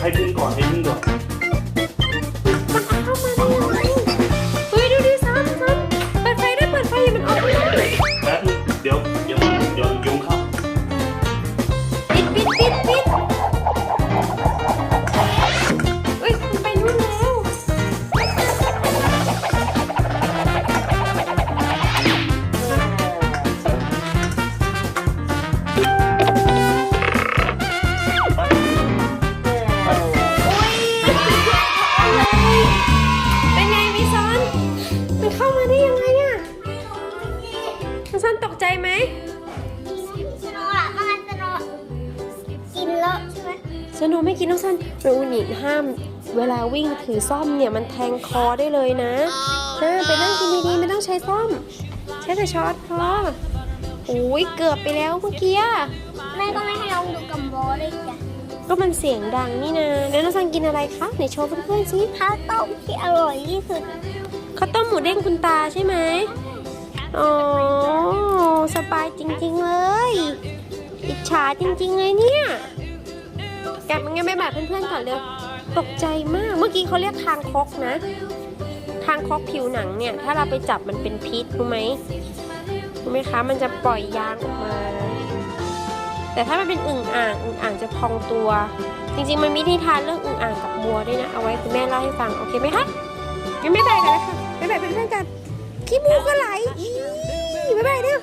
ให้ดึงก่อน เข้ามาได้ยังไงอะน้องซันตกใจไหมสโนว์อะเมื่อกี้สโนว์กินแล้วใช่ไหมสนุไม่กินน้องซันรูนิห้าม เวลาวิ่งถือซ่อมเนี่ยมันแทงคอได้เลยนะนะไปนั่งกินดีๆไม่ต้องใช้ซ่อม ใช้แต่ช้อนพอโอ้ยเกือบไปแล้วเมื่อกี้อะแม่ก็ไม่ให้ลองดูกัมโบเลยจ้ะก็มันเสียงดังนี่นะแล้วน้องซันกินอะไรคะไหนโชว์เพื่อนๆสิข้าวต้มที่อร่อยที่สุด ข้าวต้มหมูเด้งคุณตาใช่ไหมอ๋อสบายจริงๆเลย อิจฉาจริงๆเลยเนี่ยกลับมันงั้นไปแบบเพื่อนๆก่อนเร็วตกใจมาก เมื่อกี้เขาเรียกคางคกนะ คางคกผิวหนังเนี่ย ถ้าเราไปจับมันเป็นพิษรู้ไหมรู้ไหมคะ มันจะปล่อยยางออกมา แต่ถ้ามันเป็นอึ่งอ่างอึ่งอ่างจะพองตัว จริงๆ มันมีนิทานเรื่องอึ่งอ่างกับบัวด้วยนะ เอาไว้คุณแม่เล่าให้ฟัง โอเคไหมคะงั้นไม่ไปกันแล้วค่ะ ไปไปเพื่อนกันขี้มูกก็ไหลอีบ๊ายบายเด้อ